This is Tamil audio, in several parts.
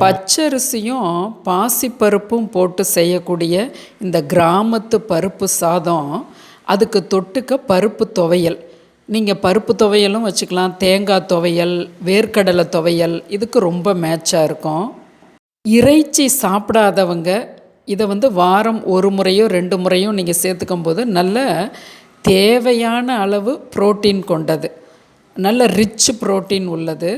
பச்சரிசியும் பாசிப்பருப்பும் போட்டு செய்யக்கூடிய இந்த கிராமத்து பருப்பு சாதம் அதுக்கு தொட்டுக்க பருப்பு துவையல். நீங்கள் பருப்பு துவையலும் வச்சுக்கலாம் தேங்காய் துவையல் வேர்க்கடலை துவையல் இதுக்கு ரொம்ப மேட்சாக இருக்கும். இறைச்சி சாப்பிடாதவங்க இதை வந்து வாரம் ஒரு முறையோ ரெண்டு முறையோ நீங்கள் சேர்த்துக்கும் போது நல்ல தேவையான அளவு புரோட்டீன் கொண்டது. நல்ல ரிச் புரோட்டீன் உள்ளது.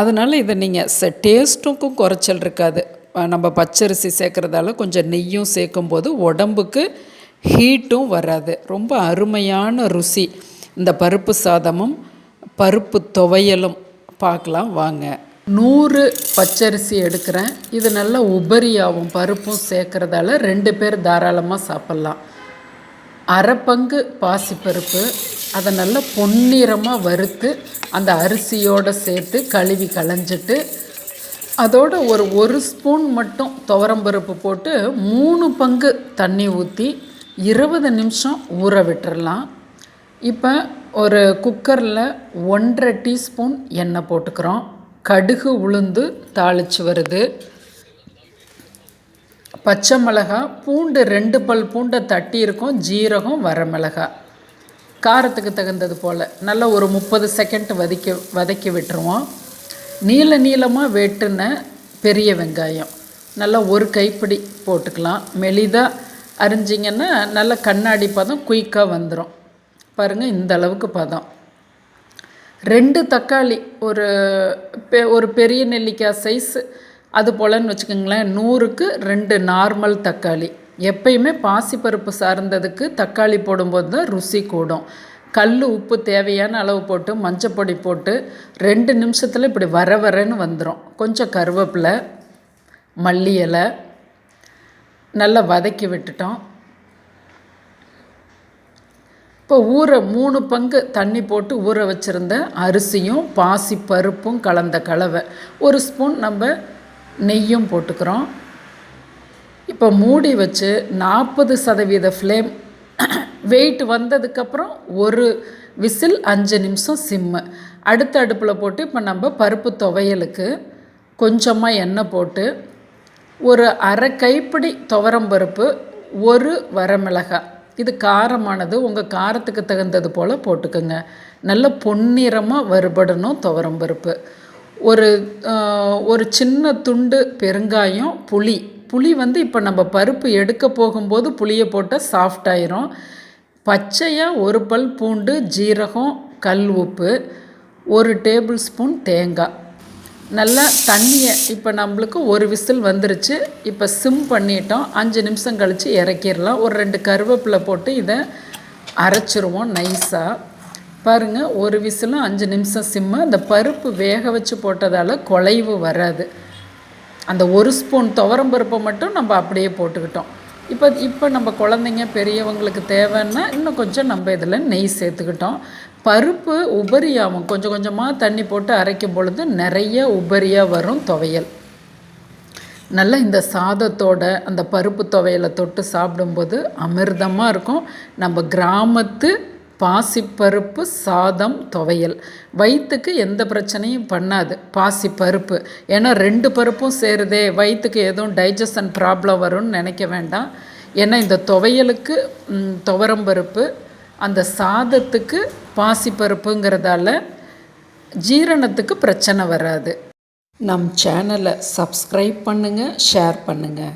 அதனால் இதை நீங்கள் ச டேஸ்ட்டுக்கும் குறைச்சல் இருக்காது. நம்ம பச்சரிசி சேர்க்குறதால கொஞ்சம் நெய்யும் சேர்க்கும்போது உடம்புக்கு ஹீட்டும் வராது. ரொம்ப அருமையான ருசி. இந்த பருப்பு சாதமும் பருப்பு துவையலும் பார்க்கலாம் வாங்க. நூறு பச்சரிசி எடுக்கிறேன். இது நல்லா உபரியாகும் பருப்பும் சேர்க்குறதால ரெண்டு பேர் தாராளமாக சாப்பிட்லாம். அரை பங்கு பாசிப்பருப்பு அதை நல்லா பொன்னிறமாக வறுத்து அந்த அரிசியோடு சேர்த்து கழுவி களைஞ்சிட்டு அதோட ஒரு ஒரு ஸ்பூன் மட்டும் துவரம்பருப்பு போட்டு மூணு பங்கு தண்ணி ஊற்றி இருபது நிமிஷம் ஊற விட்டுறலாம். இப்போ ஒரு குக்கரில் ஒன்றரை டீஸ்பூன் எண்ணெய் போட்டுக்கிறோம். கடுகு உளுந்து தாளித்து வருது. பச்சை மிளகா பூண்டு ரெண்டு பல் பூண்டை தட்டி இருக்கும் ஜீரகம் வரமிளகா. காரத்துக்கு தகுந்தது போல். நல்லா ஒரு முப்பது செகண்ட் வதக்கி வதக்கி விட்டுருவோம். நீள நீளமாக வெட்டுன பெரிய வெங்காயம். நல்லா ஒரு கைப்பிடி போட்டுக்கலாம். மெலிதாக அரிஞ்சிங்கன்னா நல்ல கண்ணாடி பதம் குயிக்காக வந்துடும் பாருங்கள் இந்த அளவுக்கு பதம். ரெண்டு தக்காளி ஒரு பெ ஒரு பெரிய நெல்லிக்காய் சைஸ் அது போலன்னு வச்சுக்கோங்களேன் நூறுக்கு ரெண்டு நார்மல் தக்காளி. எப்பயுமே பாசிப்பருப்பு சார்ந்ததுக்கு தக்காளி போடும்போது தான் ருசி கூடும். கல் உப்பு தேவையான அளவு போட்டு மஞ்சப்பொடி போட்டு ரெண்டு நிமிஷத்தில் இப்படி வர வரன்னு வந்துடும் கொஞ்சம் கருவேப்பிலை மல்லி இலை நல்லா வதக்கி விட்டுட்டோம். இப்போ ஊற மூணு பங்கு தண்ணி போட்டு ஊற வச்சுருந்த அரிசியும் பாசி பருப்பும் கலந்த கலவை. ஒரு ஸ்பூன் நம்ம நெய்யும் போட்டுக்கிறோம். இப்போ மூடி வச்சு நாற்பது சதவீத ஃப்ளேம் வெயிட் வந்ததுக்கப்புறம் ஒரு விசில் அஞ்சு நிமிஷம் சிம்மு அடுத்த அடுப்பில் போட்டு இப்போ நம்ம பருப்பு துவையலுக்கு கொஞ்சமாக எண்ணெய் போட்டு ஒரு அரை கைப்பிடி துவரம் பருப்பு ஒரு வரமிளகாய் இது காரமானது. உங்கள் காரத்துக்கு தகுந்தது போல் போட்டுக்கோங்க. நல்ல பொன்னிறமாக வறுபடணும் துவரம் பருப்பு. ஒரு ஒரு சின்ன துண்டு பெருங்காயம் புளி. புளி வந்து இப்போ நம்ம பருப்பு எடுக்க போகும்போது புளியை போட்டால் சாஃப்ட் ஆயிரும். பச்சையாக ஒரு பல் பூண்டு ஜீரகம் கல் உப்பு ஒரு டேபிள் ஸ்பூன் தேங்காய் நல்லா தண்ணியை இப்போ நம்மளுக்கு ஒரு விசில் வந்துருச்சு. இப்போ சிம் பண்ணிட்டோம். அஞ்சு நிமிஷம் கழித்து இறக்கிடலாம். ஒரு ரெண்டு கருவேப்பிலை போட்டு இதை அரைச்சிருவோம் நைஸாக பாருங்கள் ஒரு விசிலும் அஞ்சு நிமிஷம் சிம்மு அந்த பருப்பு வேக வச்சு போட்டதால் குலைவு வராது. அந்த ஒரு ஸ்பூன் துவரம் பருப்பை மட்டும் நம்ம அப்படியே போட்டுக்கிட்டோம். இப்போ இப்போ நம்ம குழந்தைங்க பெரியவங்களுக்கு தேவைன்னா இன்னும் கொஞ்சம் நம்ம இதில் நெய் சேர்த்துக்கிட்டோம். பருப்பு உபரியாகும் கொஞ்சம் கொஞ்சமாக தண்ணி போட்டு அரைக்கும் பொழுது நிறைய உபரியாக வரும் துவையல். நல்லா இந்த சாதத்தோட அந்த பருப்பு துவையலை தொட்டு சாப்பிடும்போது அமிர்தமாக இருக்கும். நம்ம கிராமத்து பாசிப்பருப்பு சாதம் துவையல். வயிற்றுக்கு எந்த பிரச்சனையும் பண்ணாது. பாசிப்பருப்பு. ஏன்னா ரெண்டு பருப்பும் சேருதே. வயிற்றுக்கு எதுவும் டைஜஷன் ப்ராப்ளம் வரும்னு நினைக்க வேண்டாம். ஏன்னா இந்த துவையலுக்கு துவரம்பருப்பு அந்த சாதத்துக்கு பாசிப்பருப்புங்கிறதால ஜீரணத்துக்கு பிரச்சனை வராது. நம் சேனலை சப்ஸ்கிரைப் பண்ணுங்கள் ஷேர் பண்ணுங்கள்